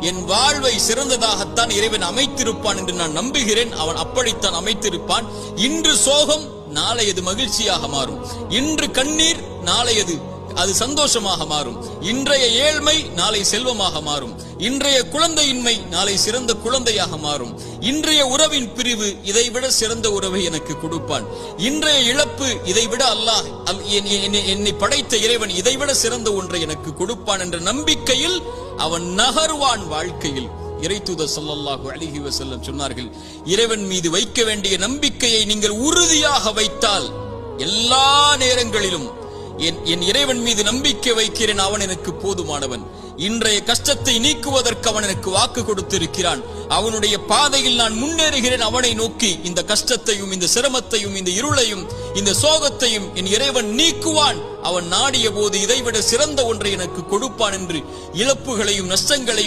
என் வாழ்வை சிறந்ததாகத்தான் இறைவன் அமைத்திருப்பான் என்று நான் நம்புகிறேன். அவன் அப்படித்தான் அமைத்திருப்பான். இன்று சோகம் நாளையது மகிழ்ச்சியாக மாறும். இன்று கண்ணீர் நாளையது அது சந்தோஷமாக மாறும். இன்றைய ஏழ்மை நாளை செல்வமாக மாறும். இன்றைய குழந்தையின்மை நாளை சிறந்த குழந்தையாக மாறும். இன்றைய உறவின் பிரிவு இதைவிட சிறந்த உறவை எனக்கு கொடுப்பான். இன்றைய இழப்பு இதைவிட அல்லாஹ் என்னை படைத்த இறைவன் இதைவிட சிறந்த ஒன்றை எனக்கு கொடுப்பான் என்ற நம்பிக்கையில் அவன் நகர்வான் வாழ்க்கையில். இறைத்தூதர் சொல்லல்லாஹு அழகி வசல்லம் சொன்னார்கள் இறைவன் மீது வைக்க வேண்டிய நம்பிக்கையை நீங்கள் உறுதியாக வைத்தால் எல்லா நேரங்களிலும் என் என் இறைவன் மீது நம்பிக்கை வைக்கிறேன் அவன் எனக்கு போதுமானவன். இன்றைய கஷ்டத்தை நீக்குவதற்கு அவன் எனக்கு வாக்கு கொடுத்திருக்கிறான். அவனுடைய பாதையில் நான் முன்னேறுகிறேன் அவனை நோக்கி இந்த கஷ்டத்தையும் இந்த சிரமத்தையும் இந்த இருளையும் இந்த சோகத்தையும் என் இறைவன் நீக்குவான். அவன் நாடிய போது இதைவிட சிறந்த ஒன்றை எனக்கு கொடுப்பான் என்று இழப்புகளையும் நஷ்டங்களையும்